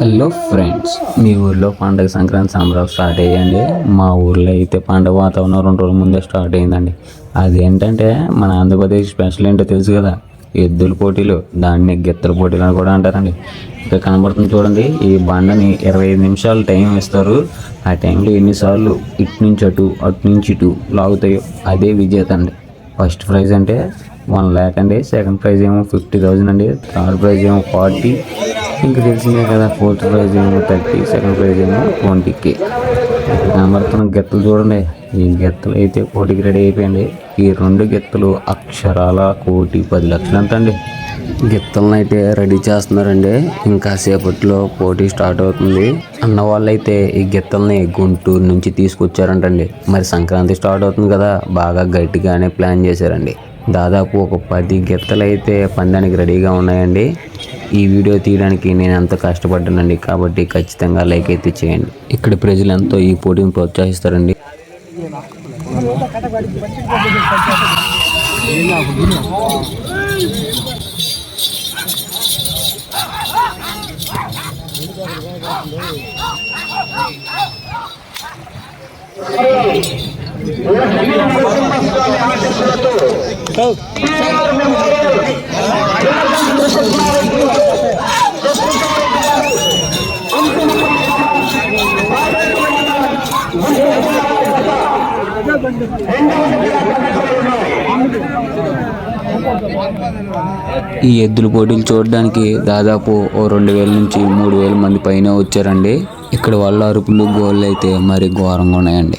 Hello friends మీ ఊర్లో పండగ సంక్రాంతి సంబరాలు స్టార్ట్ అయ్యండి మా ఊర్లో అయితే పండగ వాతావరణం రెండు రోజుల ముందే స్టార్ట్ అయ్యిందండి. అదేంటంటే మన ఆంధ్రప్రదేశ్ స్పెషల్ ఏంటో తెలుసు కదా? ఎద్దుల పోటీలు దాన్ని గిత్తల పోటీలు అని కూడా అంటారండి. ఇక్కడ కనబడుతుంది చూడండి ఈ బండని ఇరవై ఐదు నిమిషాలు టైం ఇస్తారు ఆ టైంలో ఎన్నిసార్లు ఇటు నుంచి అటు అటు నుంచి ఇటు లాగుతాయో అదే విజేత అండి. ఫస్ట్ ప్రైజ్ అంటే వన్ ల్యాక్ అండి. సెకండ్ ప్రైజ్ ఏమో ఫిఫ్టీ థౌజండ్ అండి. థర్డ్ ప్రైజ్ ఏమో ఫార్టీ ఇంకా తెలిసిందే కదా ఫోర్త్ ప్రైజ్ ఏమో థర్టీ సెకండ్ ప్రైజ్ ఏమో ట్వంటీకి కనబడుతున్న గెత్తలు చూడండి. ఈ గెత్తలు అయితే కోటికి రెడీ అయిపోయింది. ఈ రెండు గెత్తలు అక్షరాల కోటి పది లక్షలు ఎంత అండి గిత్తలను అయితే రెడీ చేస్తున్నారండి. ఇంకా సేపట్లో పోటీ స్టార్ట్ అవుతుంది. అన్న వాళ్ళైతే ఈ గిత్తల్ని గుంటూరు నుంచి తీసుకొచ్చారంటండి. మరి సంక్రాంతి స్టార్ట్ అవుతుంది కదా బాగా గట్టిగానే ప్లాన్ చేశారండి. దాదాపు ఒక పది గిత్తలు అయితే పందానికి రెడీగా ఉన్నాయండి. ఈ వీడియో తీయడానికి నేను ఎంతో కష్టపడ్డానండి. కాబట్టి ఖచ్చితంగా లైక్ అయితే చేయండి. ఇక్కడ ప్రజలు ఎంతో ఈ పోటీని ప్రోత్సహిస్తారండి. ఈ ఎద్దుల పోటీలు చూడడానికి దాదాపు ఓ రెండు వేల నుంచి మూడు వేల మంది పైన వచ్చారండి. ఇక్కడ వాళ్ళ అరుపులు గోళ్ళు అయితే మరి ఘోరంగా ఉన్నాయండి.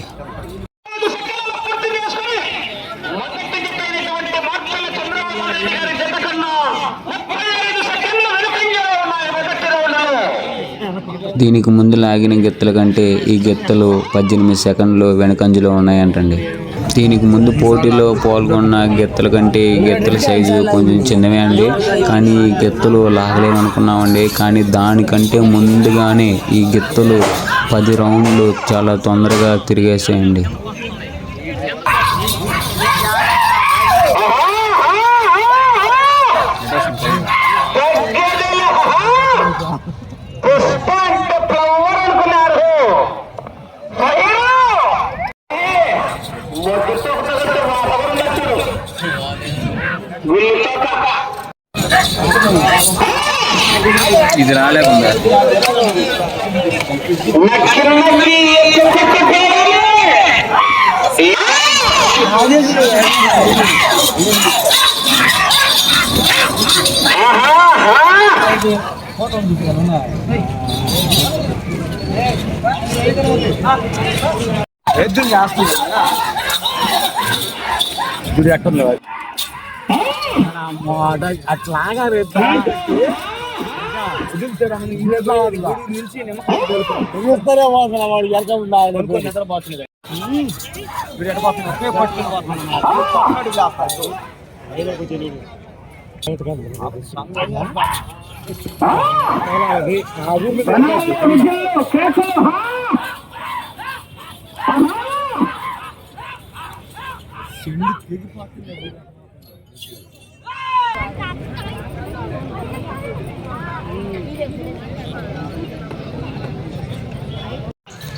దీనికి ముందు లాగిన గిత్తల కంటే ఈ గిత్తలు పద్దెనిమిది సెకండ్లు వెనకంజలో ఉన్నాయంటండి. దీనికి ముందు పోటీలో పాల్గొన్న గిత్తల కంటే ఈ గిత్తల సైజు కొంచెం చిన్నవే అండి. కానీ ఈ గిత్తలు లాగలేమనుకున్నామండి. కానీ దానికంటే ముందుగానే ఈ గిత్తలు పది రౌండ్లు చాలా తొందరగా తిరిగేసాయండి. పుష్ప ఇది రాలేకుండా నక్కి ఎత్తుకొట్టు ఎద్దులు చేస్తుంది గుడి ఎక్కడ లేవు అట్లాగా రేపు నిలుస్తారే పోతున్నా వాడు ఎంత ఉండాలి వీడు ఎట్ట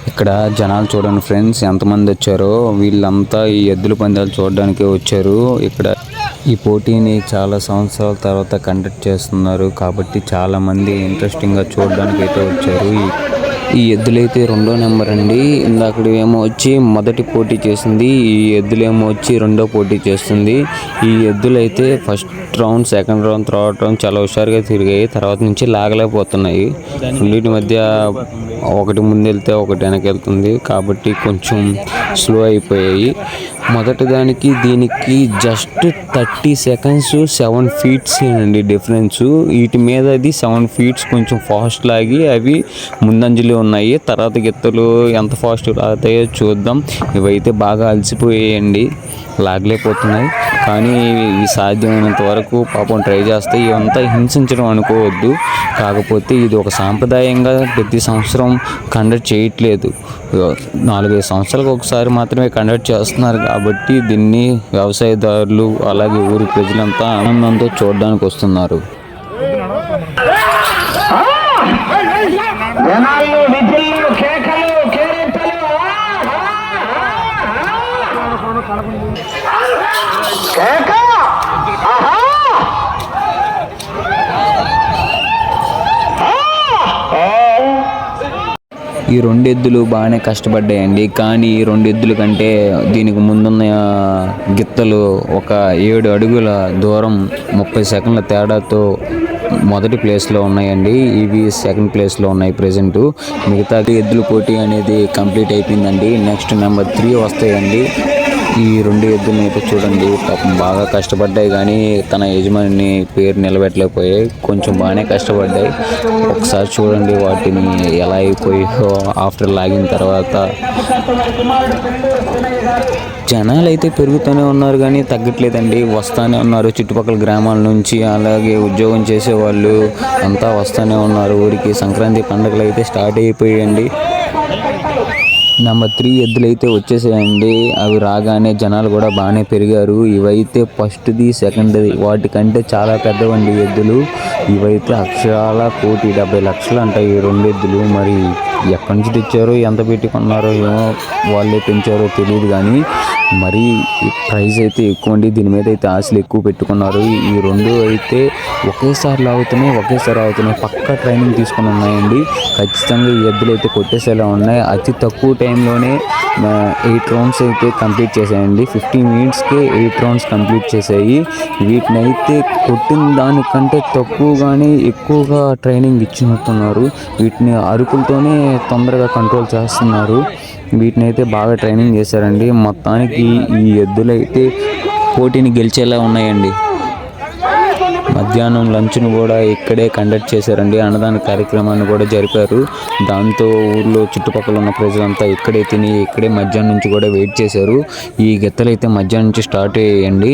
ఇక్కడ జనాలు చూడండి ఫ్రెండ్స్ ఎంతమంది వచ్చారో వీళ్ళంతా ఈ ఎద్దుల పందాలు చూడడానికి వచ్చారు. ఇక్కడ ఈ పోటీని చాలా సంవత్సరాల తర్వాత కండక్ట్ చేస్తున్నారు. కాబట్టి చాలా మంది ఇంట్రెస్టింగ్గా చూడడానికి అయితే వచ్చారు. ఈ ఎద్దులైతే రెండో నెంబర్ అండి. ఇందాకడ ఏమో వచ్చి మొదటి పోటీ చేసింది ఈ ఎద్దులేమో వచ్చి రెండో పోటీ చేస్తుంది. ఈ ఎద్దులైతే first round second round third round చాలా హుషారుగా తిరిగాయి. తర్వాత నుంచి లాగలేకపోతున్నాయి. రెండింటి మధ్య ఒకటి ముందు వెళ్తే ఒకటి వెనక వెళ్తుంది కాబట్టి కొంచెం స్లో అయిపోయాయి. మొదటి దానికి దీనికి just thirty seconds seven feets అండి డిఫరెన్స్. వీటి మీద అది సెవెన్ ఫీట్స్ కొంచెం ఫాస్ట్ లాగి అవి ముందంజలో ఉన్నాయి. తర్వాత గిత్తలు ఎంత ఫాస్ట్ లాగుతాయో చూద్దాం. ఇవైతే బాగా అలసిపోయాయండి. లాగలేకపోతున్నాయి. కానీ ఇవి సాధ్యమైనంత వరకు పాపం ట్రై చేస్తే ఇవంతా హింసించడం అనుకోవద్దు. కాకపోతే ఇది ఒక సాంప్రదాయంగా ప్రతి సంవత్సరం కండక్ట్ చేయట్లేదు. నాలుగైదు సంవత్సరాలకు ఒకసారి మాత్రమే కండక్ట్ చేస్తున్నారు కాబట్టి దీన్ని వ్యవసాయదారులు అలాగే ఊరి ప్రజలంతా ఆనందంతో చూడడానికి వస్తున్నారు. కేకలు కేరింతలు ఆ, ఆ, ఆ. కేక ఆహా ఈ రెండు ఎద్దులు బాగానే కష్టపడ్డాయండి. కానీ ఈ రెండు ఎద్దుల కంటే దీనికి ముందున్న గిత్తలు ఒక ఏడు అడుగుల దూరం ముప్పై సెకండ్ల తేడాతో మొదటి ప్లేస్లో ఉన్నాయండి. ఇవి సెకండ్ ప్లేస్లో ఉన్నాయి ప్రజెంట్. మిగతాది ఎద్దుల పోటీ అనేది కంప్లీట్ అయిపోయిందండి. నెక్స్ట్ నెంబర్ త్రీ వస్తాయండి. ఈ రెండు ఎద్దులను అయితే చూడండి పాపం బాగా కష్టపడ్డాయి కానీ తన యజమాని పేరు నిలబెట్టలేకపోయాయి. కొంచెం బాగానే కష్టపడ్డాయి. ఒకసారి చూడండి వాటిని ఎలా అయిపోయాయో ఆఫ్టర్ లాగిన తర్వాత. జనాలు అయితే పెరుగుతూనే ఉన్నారు కానీ తగ్గట్లేదండి. వస్తూనే ఉన్నారు. చుట్టుపక్కల గ్రామాల నుంచి అలాగే ఉద్యోగం చేసేవాళ్ళు అంతా వస్తూనే ఉన్నారు. ఊరికి సంక్రాంతి పండుగలు అయితే స్టార్ట్ అయిపోయాయండి. నెంబర్ త్రీ ఎద్దులు అయితే వచ్చేసాయండి. అవి రాగానే జనాలు కూడా బాగానే పెరిగారు. ఇవైతే ఫస్ట్ది సెకండ్ది వాటికంటే చాలా పెద్దవండి ఎద్దులు. ఇవైతే అక్షరాల కోటి డెబ్బై లక్షలు అంటాయి ఈ రెండు ఎద్దులు మరి ఎక్కడి నుంచి తెచ్చారో ఎంత పెట్టి కొన్నారో ఏమో వాళ్ళే పెంచారో తెలియదు కానీ మరి ప్రైస్ అయితే ఎక్కువ అండి. దీని మీద అయితే ఆశలు ఎక్కువ పెట్టుకున్నారు. ఈ రెండు అయితే ఒకేసారి లాగుతున్నాయి ఒకేసారి ఆగుతున్నాయి. పక్కా ట్రైనింగ్ తీసుకుని ఉన్నాయండి. ఖచ్చితంగా ఈ ఎద్దులు అయితే కొట్టేసేలా ఉన్నాయి. అతి తక్కువ టైంలోనే ఎయిట్ రౌండ్స్ అయితే కంప్లీట్ చేసాయండి. ఫిఫ్టీన్ మినిట్స్కి ఎయిట్ రౌండ్స్ కంప్లీట్ చేసాయి. వీటిని అయితే కొట్టిన దానికంటే తక్కువగానే ఎక్కువగా ట్రైనింగ్ ఇచ్చినట్టున్నారు. వీటిని అరుకులతోనే తొందరగా కంట్రోల్ చేస్తున్నారు. వీటిని అయితే బాగా ట్రైనింగ్ చేశారండి. మొత్తానికి ఈ ఎద్దులైతే పోటీని గెలిచేలా ఉన్నాయండి. మధ్యాహ్నం లంచ్ను కూడా ఇక్కడే కండక్ట్ చేశారండి. అన్నదాన కార్యక్రమాన్ని కూడా జరిపారు. దాంతో ఊర్లో చుట్టుపక్కల ఉన్న ప్రజలంతా ఇక్కడే తిని ఇక్కడే మధ్యాహ్నం నుంచి కూడా వెయిట్ చేశారు. ఈ గెత్తలు అయితే మధ్యాహ్నం నుంచి స్టార్ట్ అయ్యాయండి.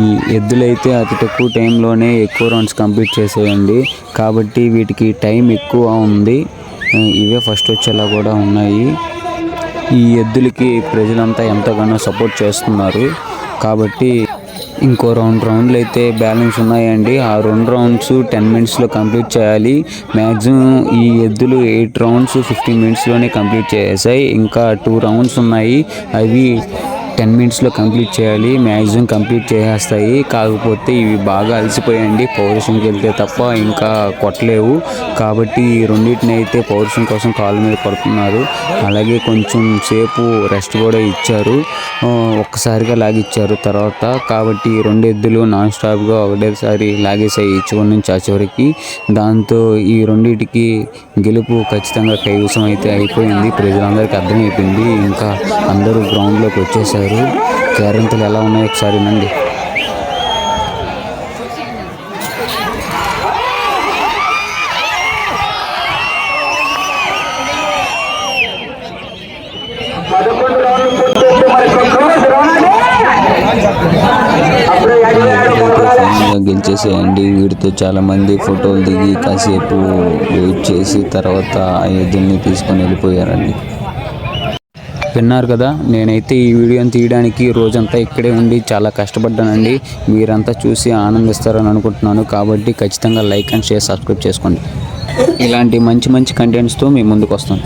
ఈ ఎద్దులైతే అతి తక్కువ టైంలోనే ఎక్కువ రౌండ్స్ కంప్లీట్ చేసేయండి కాబట్టి వీటికి టైం ఎక్కువ ఉంది. ఇవే ఫస్ట్ వచ్చేలా కూడా ఉన్నాయి. ఈ ఎద్దులకి ప్రజలంతా ఎంతగానో సపోర్ట్ చేస్తున్నారు. కాబట్టి ఇంకో రెండు రౌండ్లు అయితే బ్యాలెన్స్ ఉన్నాయండి. ఆ రెండు రౌండ్స్ టెన్ మినిట్స్లో కంప్లీట్ చేయాలి. మ్యాక్సిమం ఈ ఎద్దులు ఎయిట్ రౌండ్స్ ఫిఫ్టీన్ మినిట్స్లోనే కంప్లీట్ చేసాయి ఇంకా టూ రౌండ్స్ ఉన్నాయి. అవి టెన్ మినిట్స్లో కంప్లీట్ చేయాలి. మ్యాక్సిమం కంప్లీట్ చేసేస్తాయి. కాకపోతే ఇవి బాగా అలసిపోయాయండి. పౌరుషంకి వెళ్తే తప్ప ఇంకా కొట్టలేవు. కాబట్టి ఈ రెండింటిని అయితే పౌరుషం కోసం కాళ్ళ మీద పడుతున్నారు. అలాగే కొంచెం సేపు రెస్ట్ కూడా ఇచ్చారు. ఒక్కసారిగా లాగిచ్చారు తర్వాత. కాబట్టి ఈ రెండు ఎద్దులు నాన్ స్టాప్గా ఒకటేసారి లాగేసాయి ఈ చివరి నుంచి ఆ చివరికి దాంతో ఈ రెండింటికి గెలుపు ఖచ్చితంగా కైవసం అయితే అయిపోయింది. ప్రజలందరికీ అర్థమైపోయింది. ఇంకా అందరూ గ్రౌండ్లోకి వచ్చేసారు. కేరింతలు ఎలా ఉన్నాయో ఒకసారి నండి గెలిచేసేయండి. వీటితో చాలా మంది ఫోటోలు దిగి కాసేపు వెయిట్ చేసి తర్వాత ఆ ఎద్దుల్ని తీసుకొని వెళ్ళిపోయారండి. విన్నారు కదా నేనైతే ఈ వీడియోని తీయడానికి రోజంతా ఇక్కడే ఉండి చాలా కష్టపడ్డానండి. మీరంతా చూసి ఆనందిస్తారని అనుకుంటున్నాను. కాబట్టి ఖచ్చితంగా లైక్ అండ్ షేర్ సబ్స్క్రైబ్ చేసుకోండి. ఇలాంటి మంచి మంచి కంటెంట్స్తో మీ ముందుకు వస్తాను.